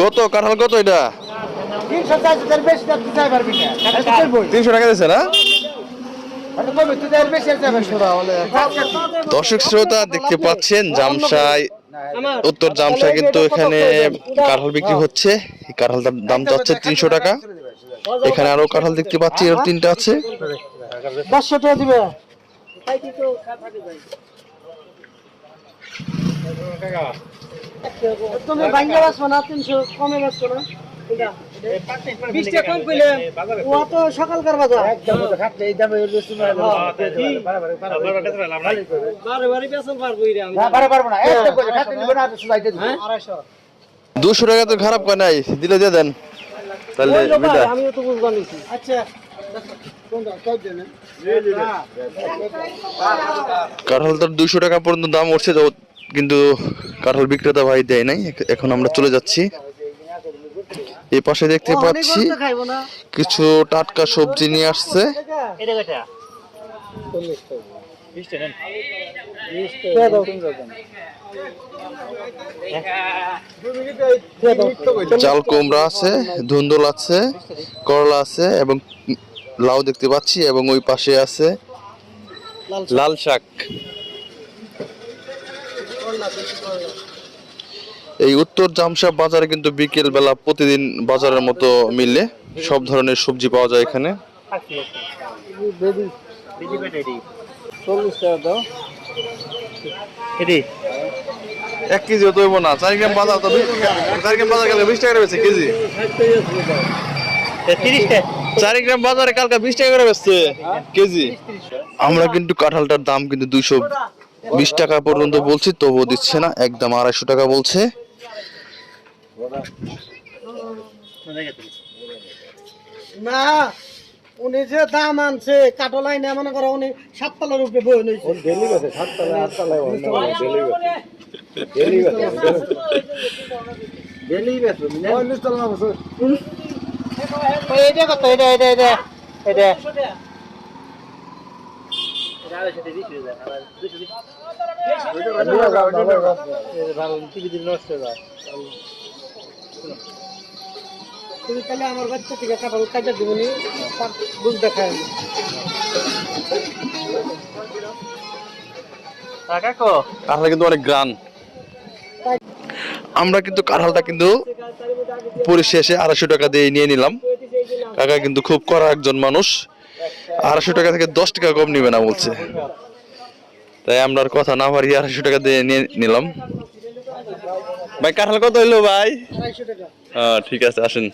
কত? কাঁঠাল কত এটা? তিনশো টাকা দিচ্ছে না? দর্শক শ্রোতা দেখতে পাচ্ছেন জামসাই উত্তর জামসাই কিন্তু এখানে কাঁঠাল বিক্রি হচ্ছে। এই কাঁঠালটার দাম চাচ্ছে তিনশো টাকা। এখানে আরও কাঁঠাল দেখতে পাচ্ছি এর তিনটা আছে। পাঁচশো টাকা দিবে। তুমি ভাঙ্গা বাঁচবো না তিনশো কমে বাঁচবো না বিশটা কম কইলে ও তো সকালকার বাজার বারে বারে বেসন পারব আড়াইশো দুশো টাকা তো খারাপ করে নাই দিলে দিয়ে দেন তাহলে আমিও তো আচ্ছা কাঁঠাল তো দুশো টাকা পর্যন্ত দাম উঠছে তো কিন্তু কাঁঠাল বিক্রেতা ভাই দেয় নাই এখন আমরা চলে যাচ্ছি। এই পাশে দেখতে পাচ্ছি কিছু টাটকা সবজি নিয়ে আসছে। চাল কুমড়া আছে ধুন্দল আছে করলা আছে এবং লাউ দেখতে পাচ্ছি এবং ওই পাশে আছে লাল শাক। এই উত্তর জামসা বাজারে কিন্তু বিকেল বেলা প্রতিদিন বাজারের মতো মিলে সব ধরনের সবজি পাওয়া যায় এখানে। এক কেজি তো না। চার গ্রাম বাজার তো চার গ্রাম বাজার বিশ টাকা করে কেজি? চার গ্রাম বাজারে কালকে বিশ টাকা করে বেচছে, কেজি? আমরা কিন্তু কাঁঠালটার দাম কিন্তু দুইশো বিশ টাকা পর্যন্ত বলছি তবুও দিচ্ছে না একদম আড়াইশো টাকা বলছে। না উনি যে দাম আনছে কাটো লাইনে মনে করো উনি সাততলার উপরে বই নিয়েছে। এটা কত এটা এটা এটা এটা তুমি তাহলে আমার বাচ্চা থেকে বুঝ দেখায় কিন্তু অনেক গ্রান। আমরা কিন্তু কাঁঠালটা কিন্তু পরিশেষে আড়াইশো টাকা দিয়ে নিয়ে নিলাম। কাকা কিন্তু খুব করা একজন মানুষ। আড়াইশো টাকা থেকে দশ টাকা কম নিবে না বলছে। তাই আমরা আর কথা না পারি আড়াইশো টাকা দিয়ে নিয়ে নিলাম। ভাই কাঁঠাল কত হইল ভাই? হ্যাঁ ঠিক আছে আসেন।